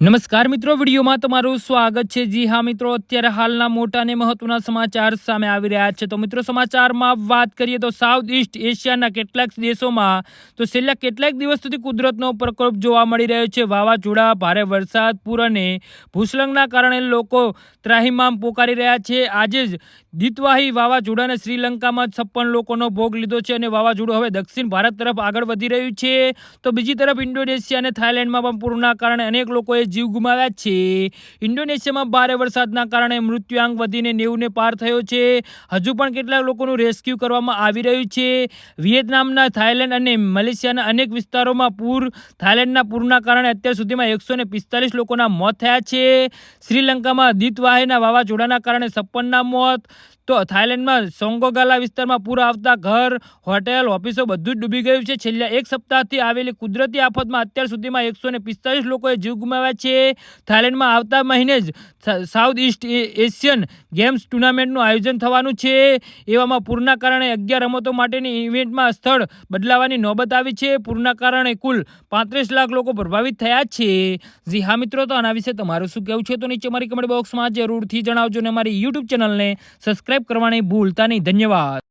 નમસ્કાર મિત્રો, વિડીયોમાં તમારું સ્વાગત છે. જી હા મિત્રો, અત્યારે હાલના મોટા અને મહત્વના સમાચાર સામે આવી રહ્યા છે. તો મિત્રો, સમાચારમાં વાત કરીએ તો સાઉથ ઇસ્ટ એશિયાના કેટલાક દેશોમાં તો છેલ્લા કેટલાક દિવસ સુધી કુદરતનો પ્રકોપ જોવા મળી રહ્યો છે. વાવાઝોડા, ભારે વરસાદ, પૂર અને ભૂસ્ખલનના કારણે લોકો ત્રાહિમામ પોકારી રહ્યા છે. આજે જ દિતવાહી વાવાઝોડાને શ્રીલંકામાં છપ્પન લોકોનો ભોગ લીધો છે અને વાવાઝોડું હવે દક્ષિણ ભારત તરફ આગળ વધી રહ્યું છે. તો બીજી તરફ ઇન્ડોનેશિયા અને થાઇલેન્ડમાં પણ પૂરના કારણે અનેક લોકોએ જીવ ગુમાવ્યા છે. ઇન્ડોનેશિયામાં ભારે વરસાદના કારણે મૃત્યુઆંક વધીને નેવુંને પાર થયો છે. હજુ પણ કેટલાક લોકોનું રેસ્ક્યુ કરવામાં આવી રહ્યું છે. વિયેતનામના થાઇલેન્ડ અને મલેશિયાના અનેક વિસ્તારોમાં પૂર, થાઇલેન્ડના પૂરના કારણે અત્યાર સુધીમાં એકસો પિસ્તાલીસ લોકોના મોત થયા છે. શ્રીલંકામાં દીતવાહેના વાવાઝોડાના કારણે છપ્પનના મોત. તો થાઇલેન્ડમાં સોંગોગાલા વિસ્તારમાં પૂર આવતા ઘર, હોટેલ, ઓફિસો બધું જ ડૂબી ગયું છે. છેલ્લા એક સપ્તાહથી આવેલી કુદરતી આફતમાં અત્યાર સુધીમાં એકસો પિસ્તાલીસ લોકોએ જીવ ગુમાવ્યા છે થાઇલેન્ડમાં આવતા મહિને જ સાઉથ ઇસ્ટ એશિયન ગેમ્સ ટુર્નામેન્ટનું આયોજન થવાનું છે. એવામાં પૂરના કારણે અગિયાર રમતો માટેની ઇવેન્ટમાં સ્થળ બદલાવાની નોબત આવી છે. પૂરના કારણે કુલ પાંત્રીસ લાખ લોકો પ્રભાવિત થયા છે. જી હા મિત્રો, તો આના વિશે તમારું શું કહેવું છે? તો નીચે મારી કમેન્ટ બોક્સમાં જરૂરથી જણાવજો અને મારી યુટ્યુબ ચેનલને સબસ્ક્રાઈબ કરવાની ભૂલતા નહીં. ધન્યવાદ.